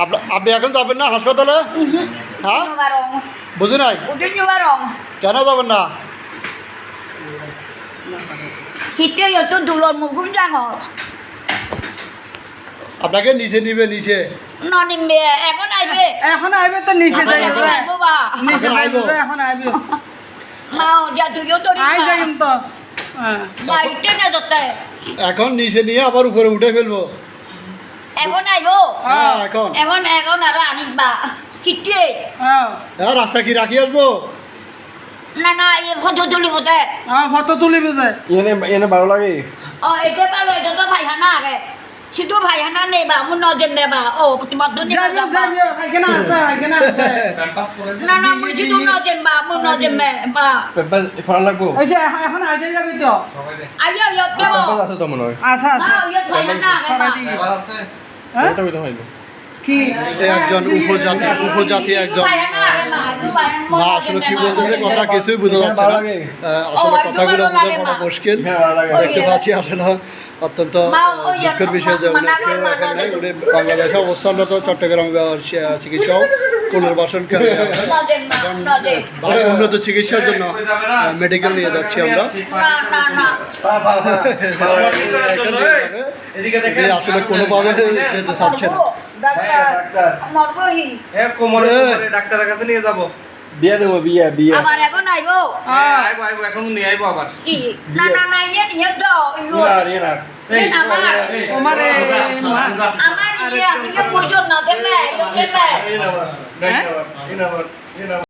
আপনা- আপনি এখন যাবেন না হাসপাতালে? হ্যাঁ? বুঝি নাই. কেন যাবেন না. আপনাকে নিচে নিবে নিচে। Nonim be, এখন আইবে। এখন আইবে তো নিচে যাই বা। নিচে এখন আইবো। এখন আইবে। mau jatuh তো আই যাইম তো। হ্যাঁ। বাইতে না দতে এখন নিচে নিয়ে আবার উপরে উঠে ফেলব। এখন আইবো। হ্যাঁ এখন। এখন এখন আর আনিবা। কিতে হ্যাঁ। হ্যাঁ রাস্তা কি রাখি আসব? না না এই ফটো তুলিব তে হ্যাঁ ফটো তুলিবে যে। এনে এনে ভালো লাগে। ও এটা পালো এটা তো ভাইহানা আগে। শুধু ভাইহানা নেবা মুন নজর নেবা ও তোমার তো নেবা যাইবে যাইবে হাইকেনা আছে হাইকেনা আছে। না না মুই শুধু নজর বা মুন নজর নেবা পেপার ফোন লাগবো। ওই যে এখন- এখন আই যাবি তো আইয়া ইয়া দেব আছে তো মনে হয় আচ্ছা আচ্ছা মা ইয়া ভাইহানা আগে করাই বা দিই হ্যাঁ? কি? একজন উপজাতি উপজাতি একজন না আসলে কি বলতেছে কথা কিছুই বোঝা যাচ্ছে না। আসলে কথাগুলো বোঝা মুশকিল। হ্যাঁ দেখতে পাচ্ছি আসলে অত্যন্ত দুঃখের বিষয় যে। উনি বাংলাদেশে অবস্থানরত চট্টগ্রাম চিকিৎসক। মা নজর ভালো উন্নত চিকিৎসার জন্য মেডিকেল নিয়ে যাচ্ছি আমরা না না না এদিকে আসলে কোনোভাবে যেতে চাচ্ছে না ডাক্তারের কাছে নিয়ে যাব বিয়া দেবো বিয়া বিয়া আবার এখন আইবো হ্যাঁ আইবো আইবো এখন নিয়ে আইবো আবার কি না না না ইয়ে নিয়ে তো ইয়ে না রে না ইয়ে আমার ইয়ে ইয়ে in our, nine hour, in our, in our.